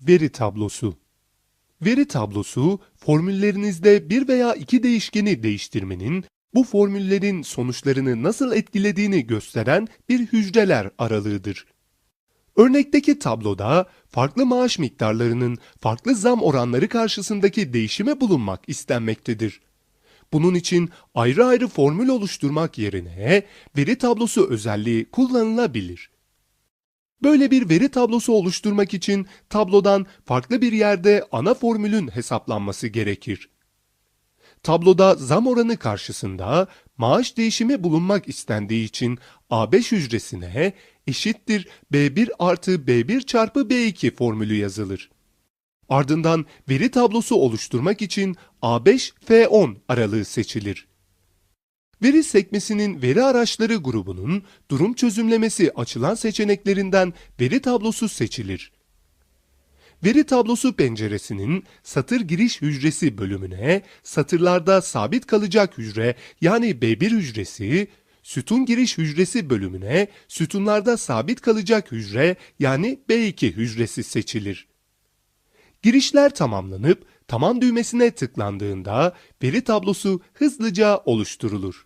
Veri tablosu Veri tablosu, formüllerinizde bir veya iki değişkeni değiştirmenin, bu formüllerin sonuçlarını nasıl etkilediğini gösteren bir hücreler aralığıdır. Örnekteki tabloda farklı maaş miktarlarının farklı zam oranları karşısındaki değişime bulunmak istenmektedir. Bunun için ayrı ayrı formül oluşturmak yerine veri tablosu özelliği kullanılabilir. Böyle bir veri tablosu oluşturmak için tablodan farklı bir yerde ana formülün hesaplanması gerekir. Tabloda zam oranı karşısında maaş değişimi bulunmak istendiği için A5 hücresine eşittir B1 artı B1 çarpı B2 formülü yazılır. Ardından veri tablosu oluşturmak için A5-F10 aralığı seçilir. Veri sekmesinin veri araçları grubunun durum çözümlemesi açılan seçeneklerinden veri tablosu seçilir. Veri tablosu penceresinin satır giriş hücresi bölümüne satırlarda sabit kalacak hücre yani B1 hücresi, sütun giriş hücresi bölümüne sütunlarda sabit kalacak hücre yani B2 hücresi seçilir. Girişler tamamlanıp tamam düğmesine tıklandığında veri tablosu hızlıca oluşturulur.